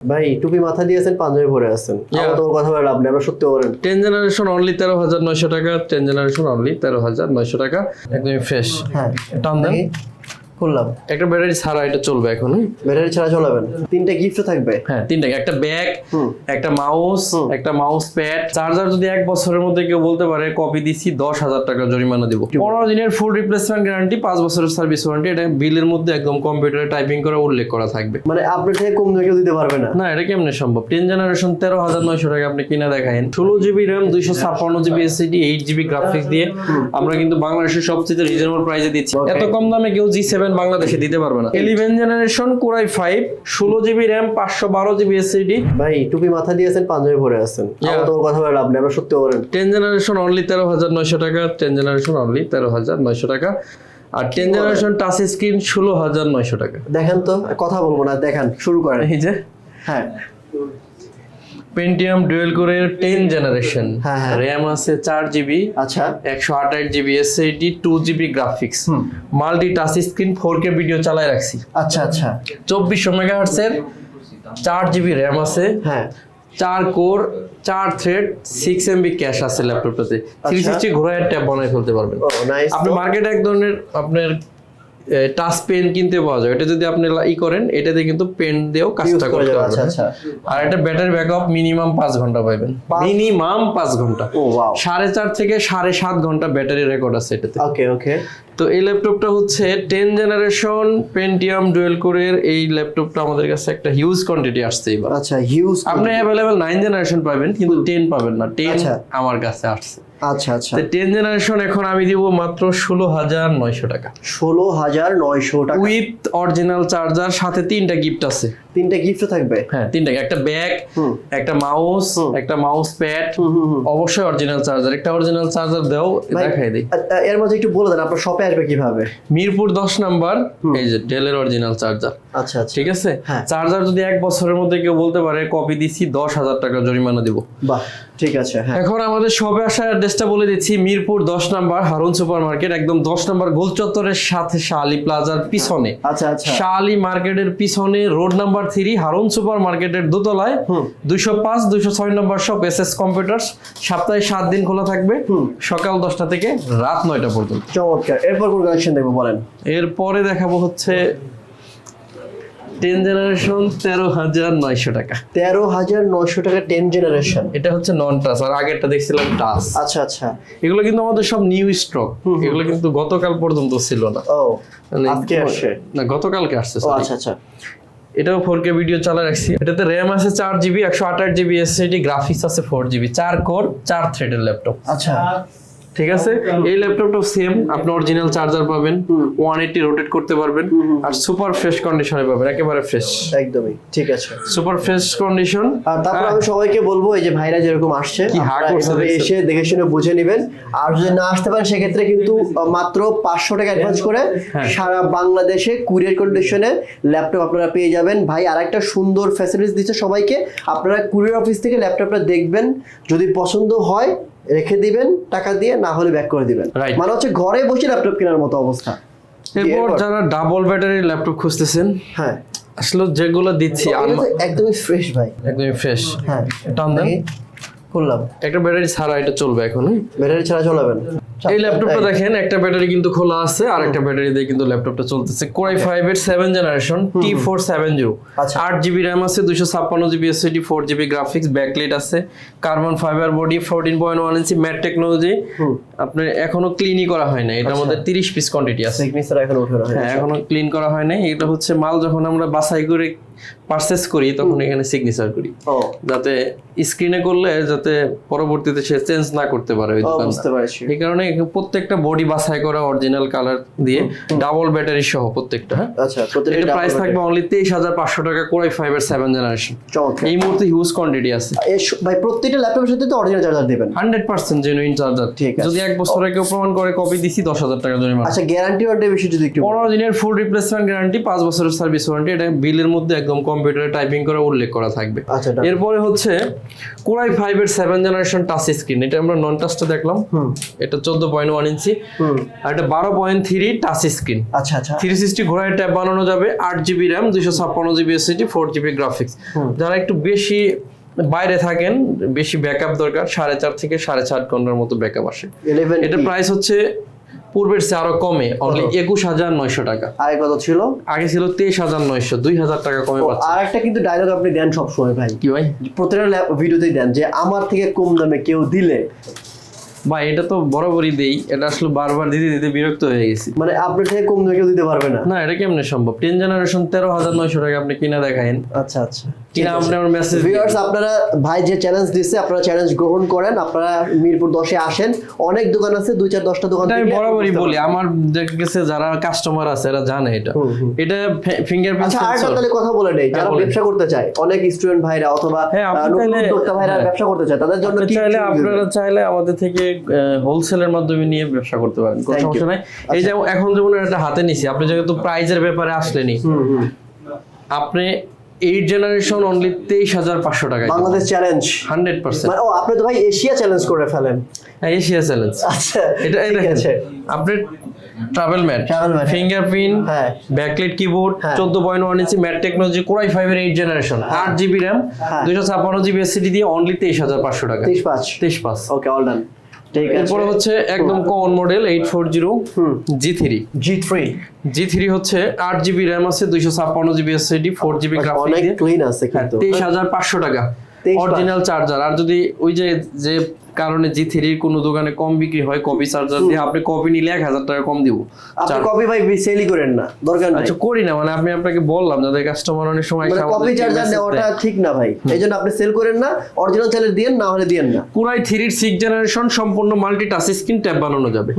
ভাই টুপি মাথা দিয়েছেন পাঞ্জাবি পরে আছেন. তোমার কথা বলে লাভ নেই আমরা সত্যি বলেন। টেন জেনারেশন অনলি তেরো হাজার নয়শো টাকা টেন জেনারেশন অনলি তেরো হাজার নয়শো টাকা। একদমই ফ্রেশ হ্যাঁ টান দেন। খুললাম। একটা ব্যাটারি ছাড়া এটা চলবে এখন ব্যাটারি ছাড়া চলাবেন। তিনটা গিফট থাকবে। হ্যাঁ তিনটা একটা ব্যাগ একটা মাউস একটা মাউস প্যাড চার্জার যদি এক বছরের মধ্যে কেউ বলতে পারে কপি দিছি দশ হাজার টাকা জরিমানা দিব। পনেরো দিনের ফুল রিপ্লেসমেন্ট গ্যারান্টি পাঁচ বছরের সার্ভিস ওয়ারেন্টি এটা বিলের মধ্যে একদম কম্পিউটারে টাইপিং করে উল্লেখ করা থাকবে। মানে আপনার থেকে কম কেউ দিতে পারবে না। না এটা কেমনে সম্ভব? টেন জেনারেশন তেরো হাজার নয়শো টাকা আপনি কিনা দেখায়েন। ষোলো জিবি র্যাম দুইশো ছাপ্পান্ন GB SSD eight GB graphics দিয়ে আমরা কিন্তু বাংলাদেশের সবচেয়ে রিজনেবল প্রাইসে দিচ্ছি। এত কম দামে কেউ জি সেভেন বাংলাদেশে দিতে পারবে না। Eleven generation core i five ষোলো জিবি র্যাম পাঁচশো বারো জিবি এসএসডি ভাই টুপি মাথা দিয়েছেন পাঞ্জাবি পরে আছেন. তোমার কথা বলে লাভ নেই আমরা সত্যি বলেন। টেন জেনারেশন অনলি তেরো হাজার নয়শো টাকা টেন জেনারেশন অনলি তেরো হাজার নয়শো টাকা। আর টেন জেনারেশন টাচ স্ক্রিন ষোলো হাজার নয়শো টাকা। দেখেন তো কথা বলব না দেখেন শুরু করেন। এই যে। হ্যাঁ। পেন্টিয়াম ডুয়েল কোরের টেন জেনারেশন। র্যাম আছে চার জিবি আচ্ছা। একশো আঠাশ GB SSD two GB graphics multi touch screen four K video চালায় রাখছি। আচ্ছা আচ্ছা। চব্বিশশো মেগাহার্টসের চার জিবি র্যাম আছে। হ্যাঁ। চার কোর চার থ্রেড সিক্স এমবি ক্যাশ আছে ল্যাপটপটাতে থ্রি সিক্সটি ঘোরায় ট্যাব বানিয়ে ফেলতে পারবেন। ও নাইস আপনি মার্কেটে এক ধরনের আপনার টাচ পেন কিনতে পাওয়া যায়। এটা যদি আপনি ই করেন এটাতে কিন্তু পেন দিয়েও কাজটা করা করতে পারবেন। আচ্ছা আচ্ছা। আর এটা ব্যাটারি ব্যাকআপ মিনিমাম পাঁচ ঘণ্টা পাবেন মিনিমাম পাঁচ ঘণ্টা। সাড়ে চার থেকে সাড়ে সাত ঘণ্টা ব্যাটারি রেকর্ড আছে এটাতে। ওকে ওকে তো এই ল্যাপটপটা হচ্ছে টেন জেনারেশন পেন্টিয়াম ডুয়েল কোরের এই ল্যাপটপটা আমাদের কাছে একটা হিউজ কোয়ান্টিটি আসছে এবার। আচ্ছা হিউজ আপনি অ্যাভেলেবেল নাইন জেনারেশন পাবেন কিন্তু টেন পাবেন না। টেন আচ্ছা। আমার কাছে আসছে। আচ্ছা আচ্ছা। টেন জেনারেশন এখন আমি দিব মাত্র ষোলো হাজার নয়শো টাকা। ষোলো হাজার নয়শো টাকা। উইথ অরিজিনাল চার্জার সাথে তিনটা গিফট আছে। তিনটা গিফট থাকবে? হ্যাঁ তিনটা। একটা ব্যাগ একটা মাউস একটা মাউস প্যাড। অবশ্যই অরিজিনাল চার্জার একটা অরিজিনাল চার্জার দাও দেখাই দিই। এর মধ্যে একটু বলে দেন আপনার শপে আসবে কীভাবে? মিরপুর দশ নাম্বার এই যে ডেলের অরিজিনাল চার্জার আচ্ছা আচ্ছা। ঠিক আছে? হ্যাঁ। চার্জার যদি এক বছরের মধ্যে কেউ বলতে পারে কপি দিছি দশ হাজার টাকা জরিমানা দিব। বাহ ঠিক আছে হ্যাঁ। এখন আমাদের সবে আসার অ্যাড্রেসটা বলে দিচ্ছি মিরপুর দশ নাম্বার হারুন সুপার মার্কেট একদম দশ নাম্বার গোল চত্বরের সাথে শালি প্লাজার পিছনে। আচ্ছা আচ্ছা। শালি মার্কেটের পিছনে road number three Harun super মার্কেটের দোতলায়। দুইশো পাঁচ দুইশো ছয় নম্বর শপ এস এস কম্পিউটার্স সপ্তাহে সাত দিন খোলা থাকবে। সকাল দশটা থেকে রাত নয়টা পর্যন্ত। চমৎকার। এরপর কোন কালেকশন দেখব বলেন? এরপরে দেখাবো হচ্ছে টেন জেনারেশন তেরো হাজার নয়শো টাকা। তেরো হাজার নয়শো টাকা টেন জেনারেশন এটা হচ্ছে নন টাচ আর আগেরটা দেখছিলাম টাচ আচ্ছা আচ্ছা। এগুলো কিন্তু আমাদের সব নিউ স্টক এগুলো কিন্তু গতকাল পর্যন্ত ছিল না। ও মানে আজকে আসছে। না গতকালকে আসছে আচ্ছা আচ্ছা। এটাও ফোর কে ভিডিও চালা রাখছি। এটাতে র্যাম আছে চার জিবি একশো আঠাশ জিবি এসএসডি গ্রাফিক্স আছে ফোর জিবি চার কোর চার থ্রেডের ল্যাপটপ আচ্ছা। ঠিক আছে? এই ল্যাপটপটাও সেম আপনি অরিজিনাল চার্জার পাবেন ওয়ান এইটি রোটেট করতে পারবেন আর সুপার ফ্রেশ কন্ডিশনে পাবেন একেবারে ফ্রেশ একদমই ঠিক আছে। সুপার ফ্রেশ কন্ডিশন আর তারপর আমি সবাইকে বলব এই যে ভাইরা যেরকম আসছে এসে দেখে শুনে বুঝে নেবেন। আর যদি না আসতে পারেন সেক্ষেত্রে কিন্তু মাত্র পাঁচশো টাকা অ্যাডভান্স করে হ্যাঁ। সারা বাংলাদেশে কুরিয়ার কন্ডিশনে ল্যাপটপ আপনারা পেয়ে যাবেন। ভাই আর একটা সুন্দর ফ্যাসিলিটি দিচ্ছে সবাইকে। আপনারা কুরিয়ার অফিস থেকে ল্যাপটপটা দেখবেন। যদি পছন্দ হয় রেখে দিবেন টাকা দিয়ে না হলে ব্যাক করে দিবেন. মানে হচ্ছে ঘরে বসে ল্যাপটপ কেনার মতো অবস্থা এরপর? যারা ডাবল ব্যাটারির ল্যাপটপ খুঁজতেছেন হ্যাঁ আসলে যেগুলো দিচ্ছি একদমই ফ্রেশ ভাই একদমই ফ্রেশ হ্যাঁ টান দেন। করলাম একটা ব্যাটারি ছাড়া এটা চলবে এখন? ব্যাটারি ছাড়া চলাবেন এই ল্যাপটপটা দেখেন একটা ব্যাটারি কিন্তু খোলা আছে আর একটা ব্যাটারি দিয়ে কিন্তু ল্যাপটপটা চলতেছে। কোরাই ফাইভ এর seven generation T four seven zero আচ্ছা। আট জিবি র্যাম আছে দুশো ছাপ্পান্ন GB SSD four GB graphics backlight আছে। Carbon fibre body fourteen point one inch matte technology হুম। আপনার এখনও ক্লিনই করা হয় না এটার মধ্যে তিরিশ পিস কোয়ান্টিটি আছে। এখন উঠে না। হ্যাঁ এখনও ক্লিন করা হয় নাই। এটা হচ্ছে মাল যখন আমরা বাছাই করে পারচেস করি তখন এখানে সিগনেচার করি। যাতে স্ক্রিনে করলে যাতে পরবর্তীতে সে চেঞ্জ না করতে পারে ওই দোকানদার এই কারণে প্রত্যেকটা বডি বাছাই করা অরিজিনাল কালার দিয়ে ডাবল ব্যাটারি সহ প্রত্যেকটা হ্যাঁ? আচ্ছা এটা প্রাইস থাকবে অনলি তেইশ হাজার পাঁচশো টাকা কোরাই ফাইভার সেভেন জেনারেশন এই মুহূর্তে হিউজ কোয়ান্টিটি আছে। ভাই প্রত্যেকটা ল্যাপটপের সাথে তো অরিজিনাল চার্জার দিবেন। হান্ড্রেড পার্সেন্ট জেনুইন চার্জার ঠিক যদি এক বছরে কেউ প্রমাণ করে কপি দিছি দশ হাজার টাকা জরিমানা। আচ্ছা গ্যারান্টি ওয়ারেন্টি বিষয়ে যদি একটু পনেরো দিনের ফুল রিপ্লেসমেন্ট গ্যারান্টি পাঁচ বছরের সার্ভিস ওয়ারেন্টি এটা বিলের মধ্যে একদম একদম কম্পিউটারে টাইপিং করে উল্লেখ করা থাকবে। আচ্ছা এরপরে হচ্ছে কোরাই ফাইভ এর সেভেন জেনারেশন টাচ স্ক্রিন এটা আমরা নন টাচটা দেখলাম এটা চোদ্দ পয়েন্ট ওয়ান ইঞ্চি। আর এটা বারো পয়েন্ট থ্রি টাচ স্ক্রিন আচ্ছা আচ্ছা। থ্রি সিক্সটি ঘোড়ায় ট্যাব বানানো যাবে। আট জিবি র্যাম দুইশো ছাপ্পান্ন GB SSD four GB graphics যারা একটু বেশি বাইরে থাকেন বেশি ব্যাকআপ দরকার সাড়ে চার থেকে সাড়ে চার ঘণ্টার মতো ব্যাকআপ আসে। এটা প্রাইস হচ্ছে পূর্বের চেয়ে আরও কমে অনলি একুশ হাজার নয়শো টাকা। আগে কত ছিল? আগে ছিল তেইশ হাজার নয়শো দুই হাজার টাকা কমে পাচ্ছে। আর একটা কিন্তু ডায়লগ আপনি দেন সবসময় ভাই। কি ভাই? প্রত্যেকটা ল্যাপ- ভিডিওতেই দেন যে আমার থেকে কম দামে কেউ দিলে? ভাই এটা তো বরাবরই দেই। এটা আসলে বারবার দিতে দিতে বিরক্ত হয়ে গেছি। মানে আপনার থেকে কম দামে কেউ দিতে পারবে না? না এটা কেমনে সম্ভব? টেন জেনারেশন তেরো হাজার নয়শো টাকা আপনি কিনা দেখায়েন। আচ্ছা আচ্ছা। কিনা আপনি ভিউয়ার্স আপনারা ভাই যে চ্যালেঞ্জ দিচ্ছে আপনারা চ্যালেঞ্জ গ্রহণ করেন। আপনারা মিরপুর দশে আসেন। অনেক দোকান আছে দুই চার দশটা দোকান আমি থেকে বরাবরই বুঝতে বলি আমার দেখা যারা কাস্টমার আছে এরা জানে এটা। হুম, হুম। এটা ফিঙ্গারপ্রিন্ট আচ্ছা আর তাহলে কথা বলে নেই যারা ব্যবসা করতে চায় অনেক স্টুডেন্ট ভাইরা অথবা হ্যাঁ, আপনি আহ, নতুন উদ্যোক্তা ভাইরা হ্যাঁ। ব্যবসা করতে চায় তাদের জন্য কি চাইলে আপনারা চাইলে আমাদের থেকে হোলসেলের মাধ্যমে নিয়ে ব্যবসা করতে পারেন কোনো সমস্যা নাই। এই যে এখন যেমন এটা হাতে নিছি আপনি যেহেতু প্রাইজের ব্যাপারে আসলেনি। আপনি এইট জেনারেশন অনলি তেইশ হাজার পাঁচশো টাকা বাংলাদেশ চ্যালেঞ্জ হান্ড্রেড পার্সেন্ট। মানে ও আপনি তো ভাই এশিয়া চ্যালেঞ্জ করে ফেলেন। এশিয়া চ্যালেঞ্জ আচ্ছা এটা এটা আছে। আপনি ট্রাভেল ম্যাট হ্যাঁ। ফিঙ্গারপ্রিন্ট হ্যাঁ। ব্যাকলাইট কিবোর্ড হ্যাঁ। চোদ্দ point one inch matte technology core i five এর এইট জেনারেশন আট জিবি র্যাম হ্যাঁ। দুইশো ছাপ্পান্ন জিবি এসিডি দিয়ে অনলি তেইশ হাজার পাঁচশো টাকা। তেইশ পাঁচ। তেইশ পাঁচ। ওকে অল ডান এরপরে হচ্ছে একদম common model eight four zero হুম। G three G three G three হচ্ছে আট জিবি র্যাম আছে দুইশো ছাপ্পান্ন GB SSD four GB graphic clean আছে তেইশ হাজার পাঁচশো টাকা। 23,500 অরিজিনাল চার্জার আর যদি ওই যে যে কারণে জি থ্রির কোনো দোকানে কম বিক্রি হয় কপি চার্জার দিয়ে আপনি কপি নিলে এক হাজার টাকা কম দিব। আপনি কপি ভাই সেলই করেন না দরকার নাই। আচ্ছা করি না মানে আমি আপনাকে বললাম যাদের কাস্টমার অনেক সময় মানে কপি চার্জার নেওয়াটা ঠিক না ভাই এই জন্য আপনি সেল করেন না অরিজিনাল চার্জার দিয়েন না হলে দিয়েন না। পুরাই থ্রির সিক্স জেনারেশন সম্পূর্ণ মাল্টি টাচ স্ক্রিন ট্যাব বানানো যাবে।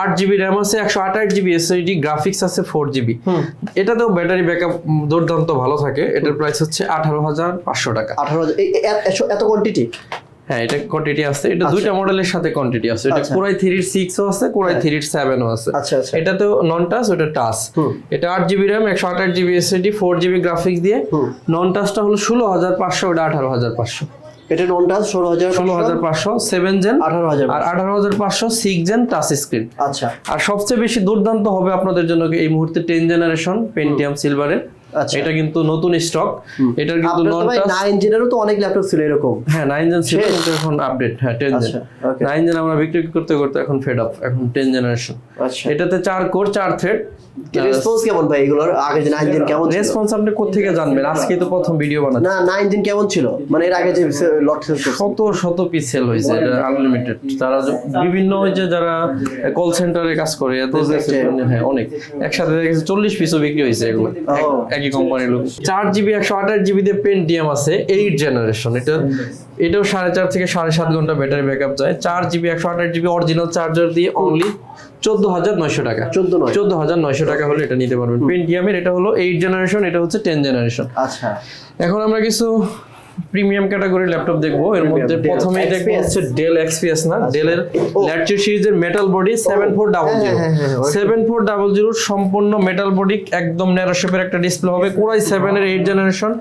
আট জিবি র্যাম আছে একশো আঠাশ জিবি এসএসডি গ্রাফিক্স আছে ফোর জিবি এটাতেও ব্যাটারি ব্যাকআপ দুর্দান্ত ভালো থাকে এটার প্রাইস হচ্ছে আঠারো হাজার পাঁচশো টাকা। আঠারো হাজার এত কোয়ান্টিটি হ্যাঁ এটা কোয়ান্টিটি আছে। এটা দুইটা মডেলের সাথে কোয়ান্টিটি আছে। এটা আচ্ছা। কোরাই থ্রির সিক্সও আছে কোরাই থ্রির সেভেনও আছে। আচ্ছা আচ্ছা। এটা তো নন টাচ ওটা টাচ এটা আট জিবি র্যাম একশো আঠাশ GB SSD four GB graphics দিয়ে। নন টাচটা হলো ষোলো হাজার পাঁচশো ওটা আঠারো হাজার পাঁচশো। এটা ননটা ষোলো হাজার ষোলো হাজার পাঁচশো সেভেন জেন আঠারো হাজার আর আঠারো হাজার পাঁচশো সিক্স জেন টাচ স্ক্রিন আচ্ছা। আর সবচেয়ে বেশি দুর্দান্ত হবে আপনাদের জন্য এই মুহূর্তে টেন জেনারেশন পেন্টিয়াম সিলভারের আচ্ছা এটা কিন্তু নতুন স্টক এটার কিন্তু নন টাচ জেনেরও তো অনেক ল্যাপটপ ছিল এরকম। হ্যাঁ জেন ছিল কিন্তু এখন আপডেট হ্যাঁ টেন জেন আচ্ছা জেন আমরা বিক্রি করতে করতে এখন ফেড আপ এখন জেনারেশন আচ্ছা। এটাতে কোর থ্রেড রেসপন্স কেমন ভাই এগুলোর? আগে যে দিন কেমন রেসপন্স আপনি কোথেকে জানবেন? আজকে তো প্রথম ভিডিও বানাচ্ছি। না দিন কেমন ছিল? মানে এর আগে যে লট সেল শত শত পিস সেল হয়েছে এটা আনলিমিটেড তারা বিভিন্ন যে যারা কল সেন্টারে কাজ করে এদের Project এ। কাছে- হ্যাঁ অনেক। একসাথে দেখা গেছে চল্লিশ পিসও বিক্রি হয়েছে এগুলো। একই কোম্পানির লোক চার জিবি একশো আঠাশ জিবি দিয়ে পেন্টিয়াম আছে এইট জেনারেশন এটা এটাও সাড়ে চার থেকে সাড়ে সাত ঘণ্টা ব্যাটারি ব্যাকআপ যায় চার জিবি একশো আঠাশ জিবি অরিজিনাল চার্জার দিয়ে অনলি চোদ্দ হাজার নয়শো টাকা। চোদ্দ হাজার নয়শো টাকা হলে এটা নিতে পারবেন। পেন্টিয়ামের এটা হলো এইট জেনারেশন এটা হচ্ছে টেন জেনারেশন আচ্ছা। এখন আমরা কিছু প্রিমিয়াম ক্যাটাগরির ল্যাপটপ দেখব। এর মধ্যে প্রথমে দেখব হচ্ছে ডেল এক্সপিএস না? ডেলের ও। ল্যাটচের সিরিজের metal body seven four double zero seven four double zero সম্পূর্ণ মেটাল বডি একদম ন্যারো শেপের একটা ডিসপ্লে হবে। কোরাই সেভেন এর এইট জেনারেশন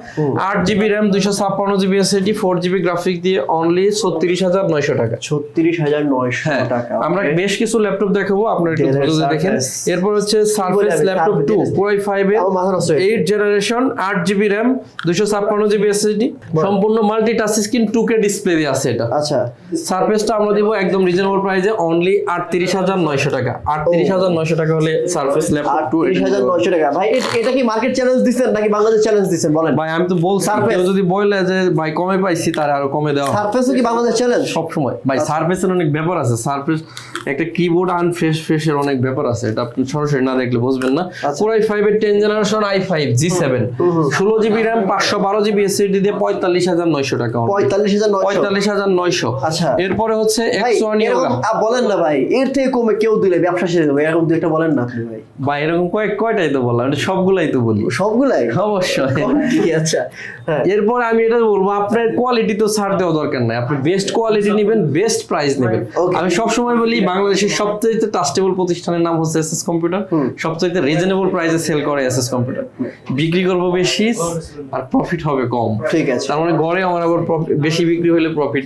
আট জিবি র্যাম দুইশো ছাপ্পান্ন GB SSD four GB graphic দিয়ে অনলি ছত্রিশ হাজার নয়শো টাকা। ছত্রিশ হাজার নয়শো হ্যাঁ টাকা আমরা বেশ কিছু ল্যাপটপ দেখাবো আপনারা একটু এর ধৈর্য ধরে দেখেন এরপর হচ্ছে surface laptop Surface two core i five এর আমার মাথা নষ্ট হয়ে এইট জেনারেশন আট জিবি র্যাম দুইশো ছাপ্পান্ন জিবি এসএসডি সম্পূর্ণ multi touch screen two K display দিয়ে আছে এটা। আচ্ছা। সার্ফেসটা আমরা দিব একদম রিজনেবল প্রাইসে অনলি আটত্রিশ হাজার নয়শো টাকা। আটত্রিশ হাজার নয়শো টাকা হলে সার্ফেস ল্যাপটপ টু হাজার নয়শো টাকা। ভাই এটা কি মার্কেট চ্যালেঞ্জ দিচ্ছেন নাকি বাংলাদেশ চ্যালেঞ্জ দিচ্ছেন বলেন। ভাই আমি তো বলছি। কেউ যদি বলে যে ভাই কমে পাইছি তার আরও কমে দেওয়া সারফেস কি বাংলাদেশ চ্যালেঞ্জ সব সময় ভাই সার্ফেসের অনেক ব্যাপার আছে। সার্ফেস একটা কিবোর্ড আনফ্রেশ ফ্রেশের অনেক ব্যাপার আছে। এটা আপনি সরাসরি না দেখলে বুঝবেন না। কোরাই ফাইভ এর ten generation I five G seven ষোলো জিবি র্যাম পাঁচশো বারো জিবি এসএসডি দিয়ে পঁয়তাল্লিশ পঁয়তাল্লিশ হাজার নয়শো টাকা পঁয়তাল্লিশ হাজার পঁয়তাল্লিশ হাজার নয়শো। আচ্ছা। এরপরে হচ্ছে ভাই বলেন না ভাই এর থেকে কমে কেউ দিলে ব্যবসা শেষ হবে এরকম দু একটা বলেন না আপনি ভাই। বা এরকম কয়েক কয়টাই তো বললাম সবগুলাই তো বলি। সবগুলাই? অবশ্যই। আচ্ছা হ্যাঁ। এরপর আমি এটা বলব আপনার কোয়ালিটি তো ছাড় দেওয়া দরকার নাই। আপনি বেস্ট কোয়ালিটি নেবেন বেস্ট প্রাইস নেবেন। আমি সবসময় বলি বাংলাদেশের সবচেয়ে ট্রাস্টেবল প্রতিষ্ঠানের নাম হচ্ছে এসএস কম্পিউটার সবচেয়ে রিজনেবল প্রাইসে সেল করে এসএস কম্পিউটার বিক্রি করব বেশি আর প্রফিট হবে কম। ঠিক আছে। মানে গড়ে আমার আবার বেশি বিক্রি হলে প্রফিট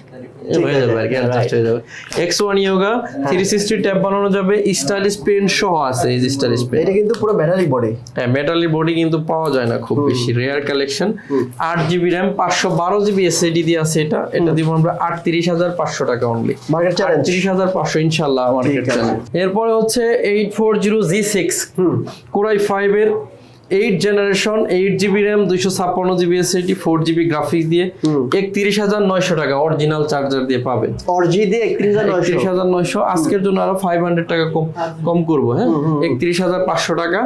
হয়ে যাবে আর কি অ্যাডজাস্ট হয়ে যাবে। X one Yoga three sixty tab বানানো যাবে স্টাইলিশ সহ আছে এই স্টাইলিশ এটা কিন্তু পুরো বডি হ্যাঁ বডি কিন্তু পাওয়া যায় না খুব বেশি রেয়ার কালেকশন আট জিবি র্যাম পাঁচশো বারো জিবি এসএডি দিয়ে আছে এটা। এটা দিব আমরা আটত্রিশ হাজার পাঁচশো টাকা অনলি মার্কেট চ্যালেঞ্জ হাজার পাঁচশো ইনশাল্লাহ মার্কেট চ্যালেঞ্জ এরপরে হচ্ছে eight four zero G six core i five এর eight generation eight GB RAM দুইশো ছাপ্পান্ন GB SSD four GB graphics দিয়ে একত্রিশ হাজার নয়শো টাকা অরিজিনাল চার্জার দিয়ে পাবেন অরজি দিয়ে একত্রিশ হাজার নয়শো। আজকের জন্য আরও ফাইভ হান্ড্রেড টাকা কম কম করব হ্যাঁ? একত্রিশ হাজার পাঁচশো টাকা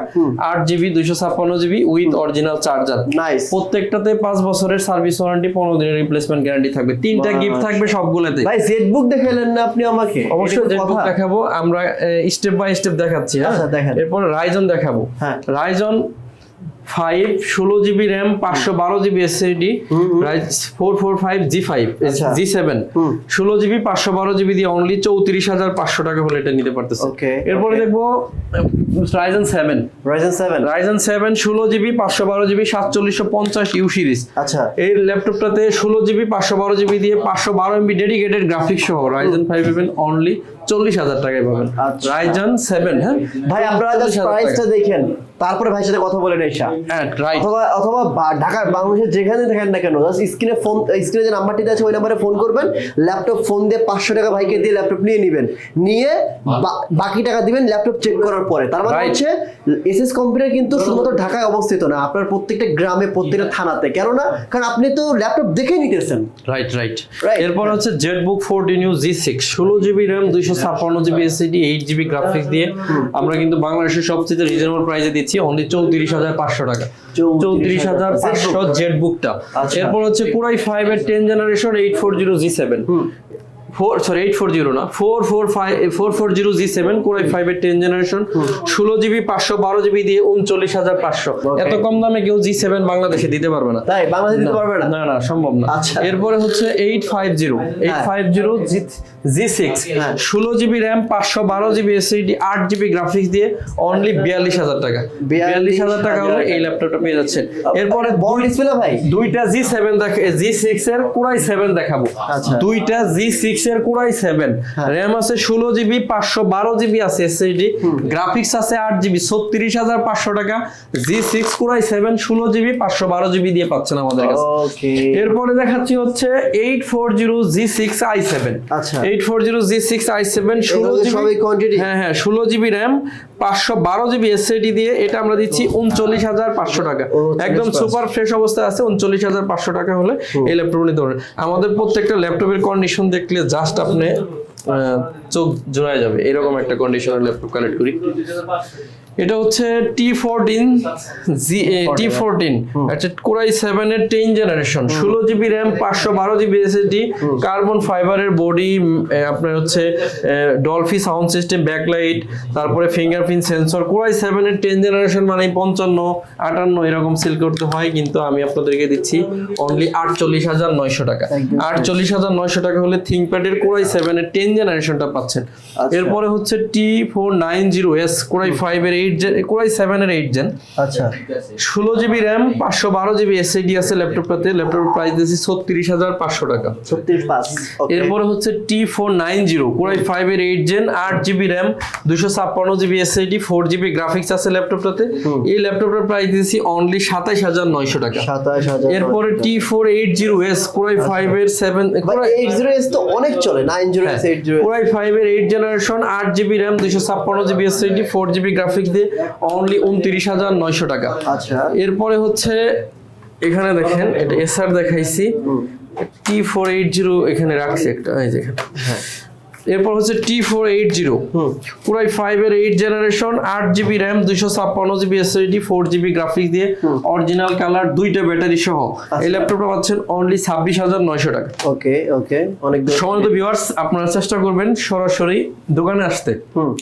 আট জিবি দুইশো ছাপ্পান্ন GB with original charger nice প্রত্যেকটাতে পাঁচ বছরের সার্ভিস ওয়ারেন্টি পনেরো দিনের রিপ্লেসমেন্ট গ্যারান্টি থাকবে। তিনটা গিফট থাকবে সবগুলোতে। ভাই জেড বুক দেখালেন না আপনি আমাকে? অবশ্যই যেটুকু দেখাবো আমরা স্টেপ বাই স্টেপ দেখাচ্ছি হ্যাঁ? আচ্ছা, দেখেন। এরপর রাইজন দেখাবো। হ্যাঁ। রাইজন ফাইভ ষোলো জিবি র্যাম পাঁচশো বারো GB SSD four four five G five আচ্ছা। G seven. ষোলো জিবি পাঁচশো বারো জিবি দিয়ে অনলি চৌত্রিশ হাজার পাঁচশো টাকা হলে এটা নিতে পারতেছে। এরপরে. দেখব Ryzen seven Ryzen seven Ryzen seven ষোলো জিবি পাঁচশো বারো জিবি সাতচল্লিশশো পঞ্চাশ ইউ সিরিজ আচ্ছা। এই ল্যাপটপটাতে ষোলো জিবি পাঁচশো বারো জিবি দিয়ে পাঁচশো বারো এমবি ডেডিকেটেড গ্রাফিক্স সহ রাইজন ফাইভ পাবেন অনলি চল্লিশ হাজার টাকায় পাবেন। আচ্ছা। রাইজন সেভেন হ্যাঁ? ভাই আপনারা প্রাইসটা দেখেন। তারপরে ভাইয়ের সাথে কথা বলে এসা হ্যাঁ অথবা অথবা ঢাকার বাংলাদেশের যেখানে দেখেন না কেন জাস্ট স্ক্রিনে ফোন স্ক্রিনে যে নাম্বারটি আছে ওই নাম্বারে ফোন করবেন। ল্যাপটপ ফোন দিয়ে পাঁচশো টাকা ভাইকে দিয়ে ল্যাপটপ নিয়ে নেবেন। নিয়ে বাকি টাকা দিবেন ল্যাপটপ চেক করার পরে। তার মানে. হচ্ছে এসএস কম্পিউটার কিন্তু শুধুমাত্র ঢাকায় অবস্থিত না আপনার প্রত্যেকটা গ্রামে প্রত্যেকটা থানাতে। কেননা কারণ আপনি তো ল্যাপটপ দেখে নিতেছেন। Right right. এরপর হচ্ছে Zenbook fourteen U G six ষোলো জিবি র্যাম দুইশো ছাপ্পান্ন GB SSD eight GB graphics দিয়ে আমরা কিন্তু বাংলাদেশের সবচেয়ে রিজনেবল প্রাইসে দিচ্ছি অনলি চৌত্রিশ হাজার পাঁচশো টাকা। চৌত্রিশ হাজার পাঁচশো জেট বুকটা আচ্ছা। এরপর হচ্ছে কুরাই ফাইভ এর ten generation eight four zero G seven four sorry eight four zero না four four five four four zero G seven core i five এর টেন জেনারেশন ষোলো জিবি পাঁচশো বারো জিবি দিয়ে উনচল্লিশ হাজার পাঁচশো। এত কম দামে কেউ জি সেভেন বাংলাদেশে দিতে পারবে না। তাই বাংলাদেশে দিতে পারবে না? না না সম্ভব না। আচ্ছা। এরপরে হচ্ছে eight five zero eight five zero G six হ্যাঁ। ষোলো জিবি র্যাম পাঁচশো বারো জিবি এসএসডি আট জিবি গ্রাফিক্স দিয়ে অনলি বিয়াল্লিশ হাজার টাকা। বিয়াল্লিশ হাজার টাকা হলে এই ল্যাপটপটা পেয়ে যাচ্ছেন। এরপরে বড় ডিসপ্লে ভাই? দুইটা জি সেভেন দেখ জি সিক্স এর কুড়াই সেভেন দেখাবো। আচ্ছা। দুইটা জি সিক্স এর কুড়াই সেভেন র্যাম আছে ষোলো জিবি পাঁচশো বারো জিবি আছে এসএসডি গ্রাফিক্স আছে আট জিবি ছত্রিশ হাজার পাঁচশো টাকা। G six core i seven ষোলো জিবি পাঁচশো বারো জিবি দিয়ে পাচ্ছেন আমাদের কাছে। এরপরে দেখাচ্ছি হচ্ছে eight four zero G six I seven আচ্ছা। Eight four zero G six I seven ষোলো জিবি quantity? হ্যাঁ হ্যাঁ ষোলো জিবি র্যাম পাঁচশো বারো জিবি এসএডি দিয়ে এটা আমরা দিচ্ছি উনচল্লিশ হাজার পাঁচশো টাকা। একদম সুপার ফ্রেশ অবস্থায় আছে উনচল্লিশ হাজার পাঁচশো টাকা হলে এই ল্যাপটপ নিতে পারেন আমাদের প্রত্যেকটা ল্যাপটপের কন্ডিশন দেখলে জাস্ট আপনি চোখ জোড়ায় যাবে। এরকম একটা কন্ডিশনের ল্যাপটপ কালেক্ট করি। এটা হচ্ছে T fourteen G T fourteen আচ্ছা কোরাই সেভেন এর টেন জেনারেশন ষোলো জিবি র্যাম পাঁচশো বারো জিবি এসএসডি কার্বন ফাইবারের বডি আপনার হচ্ছে ডলফি সাউন্ড সিস্টেম ব্যাকলাইট তারপরে fingerprint sensor core i seven এর টেন জেনারেশন মানে পঞ্চান্ন আটান্ন এরকম সেল করতে হয় কিন্তু আমি আপনাদেরকে দিচ্ছি অনলি আটচল্লিশ হাজার নয়শো টাকা। আটচল্লিশ হাজার নয়শো টাকা হলে থিঙ্কপ্যাডের কোরাই সেভেন এর টেন জেনারেশনটা পাচ্ছেন। আচ্ছা। এরপরে হচ্ছে T four nine zero S core i five এর eight gen core i seven এর এইট জেন আচ্ছা। ষোলো জিবি র্যাম পাঁচশো বারো জিবি এসএডি আছে ল্যাপটপটাতে। ল্যাপটপের প্রাইস দিয়েছি ছত্রিশ হাজার পাঁচশো টাকা। ছত্রিশ পাঁচ. এরপরে হচ্ছে T four nine zero core i five এর এইট জেন আট জিবি র্যাম দুশো ছাপ্পান্ন GB SSD four GB graphics আছে ল্যাপটপটাতে। এই ল্যাপটপটার প্রাইস দিয়েছি অনলি সাতাইশ হাজার নয়শো টাকা। সাতাশ হাজার এরপরে T four eight zero S core i five এর সেভেন এইট জিরো এস তো অনেক চলে nine zero S eight zero core i five এর এইট জেনারেশন আট জিবি র্যাম দুশো ছাপ্পান্ন GB S SSD four GB graphics দিয়ে অনলি উনত্রিশ হাজার নয়শো টাকা। আচ্ছা। এরপরে হচ্ছে এখানে দেখেন এটা এস আর দেখাইছি। টি ফোর এইট জিরো এখানে রাখছি একটা এই যে এখানে। এরপর হচ্ছে টি ফোর এইট জিরো হুম। পুরাই ফাইভ এর এইট জেনারেশন আট জিবি র্যাম দুইশো ছাপ্পান্ন GB SSD four GB graphics দিয়ে অরিজিনাল কালার দুইটা ব্যাটারি সহ। এই ল্যাপটপটা পাচ্ছেন অনলি ছাব্বিশ হাজার নয়শো টাকা। ওকে ওকে অনেক সময় সম্মানিত ভিউয়ার্স আপনারা চেষ্টা করবেন সরাসরি দোকানে আসতে।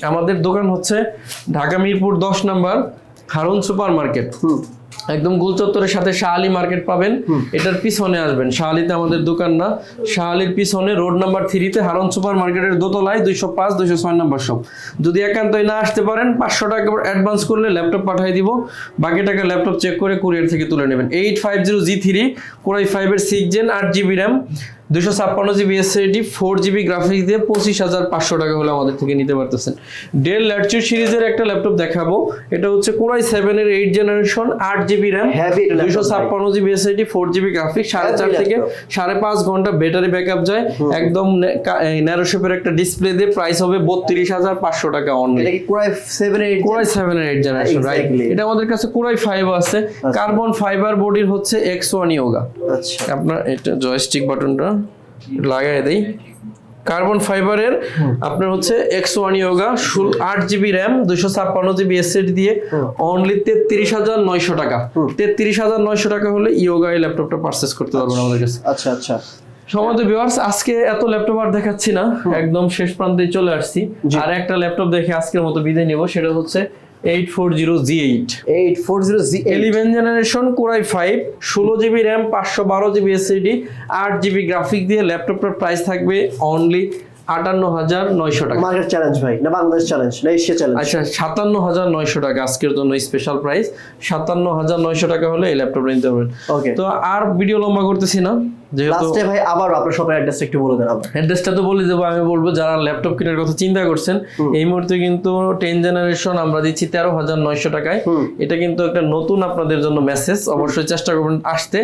আমাদের দোকান হচ্ছে ঢাকা মিরপুর দশ নাম্বার হারুন সুপার মার্কেট হুম গুল চত্বরের সাথে শাহালি মার্কেট পাবেন। এটার পিছনে আসবেন। শাহালিতে আমাদের দোকান না। শাহালির পিছনে রোড নাম্বার থ্রিতে হারন সুপার মার্কেটের দোতলায় দুইশো পাঁচ দুইশো ছয় নাম্বার সব যদি একান্তই না আসতে পারেন পাঁচশো টাকা অ্যাডভান্স করলে ল্যাপটপ পাঠিয়ে দিব। বাকি টাকা ল্যাপটপ চেক করে কুরিয়ার থেকে তুলে নেবেন। Eight five zero G three core i ফাইভের সিক্স জেন আট জিবি র্যাম দুশো ছাপ্পান্ন GB SSD four GB graphics দিয়ে পঁচিশ হাজার পাঁচশো টাকা হলে আমাদের থেকে নিতে পারতেছেন। ডেল ল্যাটচুর সিরিজের একটা ল্যাপটপ দেখাবো। এটা হচ্ছে কোরাই সেভেনের এইট জেনারেশন আট জিবি র্যাম laptop ছাপ্পান্ন GB SSD four GB graphics সাড়ে চার থেকে সাড়ে পাঁচ ঘণ্টা ব্যাটারি ব্যাকআপ যায়। একদম ন্যারো শেপের একটা ডিসপ্লে দিয়ে প্রাইস হবে বত্রিশ হাজার পাঁচশো টাকা অনলি এটা core i seven eight core i seven eight generation right এটা আমাদের কাছে কোরাই ফাইভ আছে। কার্বন ফাইবার বডির হচ্ছে এক্স ওয়ান ইয়োগা আচ্ছা। আপনার এটা জয়স্টিক বাটনটা লাগাই দেই। কার্বন ফাইবারের আপনার হচ্ছে এক্স ওয়ান ইয়োগা আট জিবি র্যাম দুশো ছাপ্পান্ন জিবি এসএসডি দিয়ে অনলি তেত্রিশ হাজার নয়শো টাকা। তেত্রিশ হাজার নয়শো টাকা হলে ইয়োগা এই ল্যাপটপটা পারচেস করতে পারবেন আমাদের কাছে। আচ্ছা আচ্ছা। সমাজ ভিউয়ার্স আজকে এত ল্যাপটপ আর দেখাচ্ছি না। একদম শেষ প্রান্তে চলে আসছি। আর একটা ল্যাপটপ দেখে আজকের মতো বিদায় নেব সেটা হচ্ছে eight four zero G eight eight four zero G eleven generation core i five ষোলো জিবি র্যাম পাঁচশো বারো জিবি এসএসডি আট জিবি গ্রাফিক দিয়ে ল্যাপটপটার প্রাইস থাকবে অনলি আটান্ন হাজার নয়শো টাকা। মার্কেট চ্যালেঞ্জ ভাই না বাংলাদেশ চ্যালেঞ্জ না এশিয়া চ্যালেঞ্জ আচ্ছা সাতান্ন হাজার নয়শো টাকা আজকের জন্য স্পেশাল প্রাইস সাতান্ন হাজার নয়শো টাকা হলে এই ল্যাপটপটা নিতে পারবেন। ওকে তো আর ভিডিও লম্বা করতেছি না লাস্টে ভাই আবার আপনার শপের অ্যাড্রেসটা একটু বলে দেন অ্যাড্রেসটা তো বলে দেবো আমি বলব যারা ল্যাপটপ কেনার কথা চিন্তা করছেন এই মুহূর্তে কিন্তু টেন জেনারেশন আমরা দিচ্ছি তেরো হাজার নয়শো টাকায়। এটা কিন্তু একটা নতুন আপনাদের জন্য মেসেজ অবশ্যই চেষ্টা করবেন আসতে।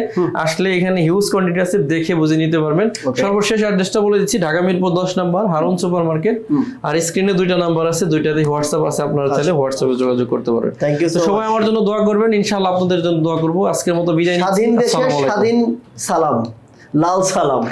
আসলে এখানে হিউজ কোয়ান্টিটি আছে দেখে বুঝে নিতে পারবেন. সর্বশেষ অ্যাড্রেসটা বলে দিচ্ছি ঢাকা মিরপুর দশ নাম্বার হারুন সুপার মার্কেট আর স্ক্রিনে দুইটা নাম্বার আছে দুইটাতে হোয়াটসঅ্যাপ আছে আপনারা চাইলে হোয়াটসঅ্যাপে যোগাযোগ করতে পারেন। থ্যাংক ইউ সবাই আমার জন্য দোয়া করবেন ইনশাআল্লাহ আপনাদের জন্য দোয়া করব। আজকের মতো বিদায় স্বাধীন দেশে স্বাধীন সালাম লাল সালাম।